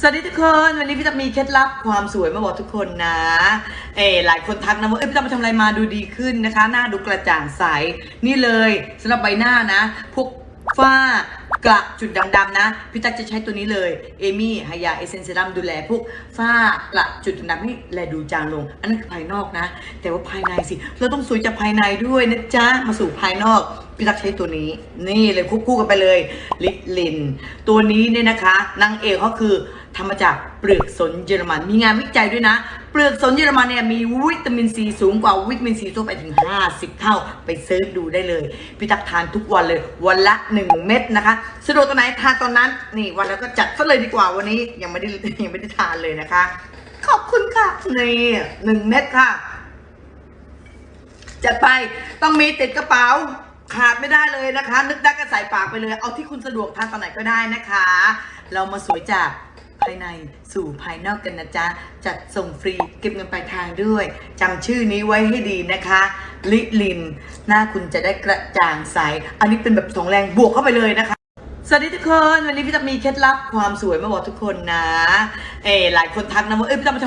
สวัสดีทุกคน วันนี้พี่จะมีเคล็ดลับความสวยมาบอกทุกคนนะ เออหลายคนทักนะว่าเอ้ยพี่จะมาทำอะไรมาดูดีขึ้นนะคะ หน้าดูกระจ่างใส นี่เลยสำหรับใบหน้านะ พวกฝ้ากระจุดดำๆนะ พี่ตั๊กจะใช้ตัวนี้เลยเอมี่ฮายาเอเซนเซรัมดูแลพวกฝ้ากระจุดดำๆให้แลดูจางลง อันนั้นคือภายนอกนะ แต่ว่าภายในสิ เราต้องสวยจากภายในด้วยนะจ๊ะ มาสู่ภายนอก พี่ตั๊กใช้ตัวนี้ นี่เลยควบคู่กันไปเลย ลิปลิน ตัวนี้เนี่ยนะคะนางเอกเขาคือ ทำมาจากเปลือกสนเยอรมัน มีงานวิจัยด้วยนะ เปลือกสนเยอรมันเนี่ยมีวิตามินซีสูงกว่าวิตามินซีทั่วไปถึง 50 เท่า ไปเซิร์ชดูได้เลย พี่ตักทานทุกวันเลย วันละ 1 เม็ดนะคะ สะดวกตัวไหนทานตอนนั้น นี่วันแล้วก็จัดซะเลยดีกว่าวันนี้ยังไม่ได้ยังไม่ได้ทานเลยนะคะ ขอบคุณค่ะ นี่หนึ่งเม็ดค่ะ จัดไปต้องมีติดกระเป๋าขาดไม่ได้เลยนะคะ นึกได้ก็ใส่ปากไปเลย เอาที่คุณสะดวกทานตอนไหนก็ได้นะคะ เรามาสวยจากายในสู่ภายนอกกันนะจ๊ะ จัดส่งฟรีเก็บเงินปลายทางด้วยจำชื่อนี้ไว้ให้ดีนะคะ ลิลิน หน้าคุณจะได้กระจ่างใส อันนี้เป็นแบบสองแรงบวกเข้าไปเลยนะคะสวัสดีทุกคน วันนี้พี่จะมีเคล็ดลับความสวยมาบอกทุกคนนะ เอ๋หลายคนทักนะว่าเอ้ยพี่จะมาทำ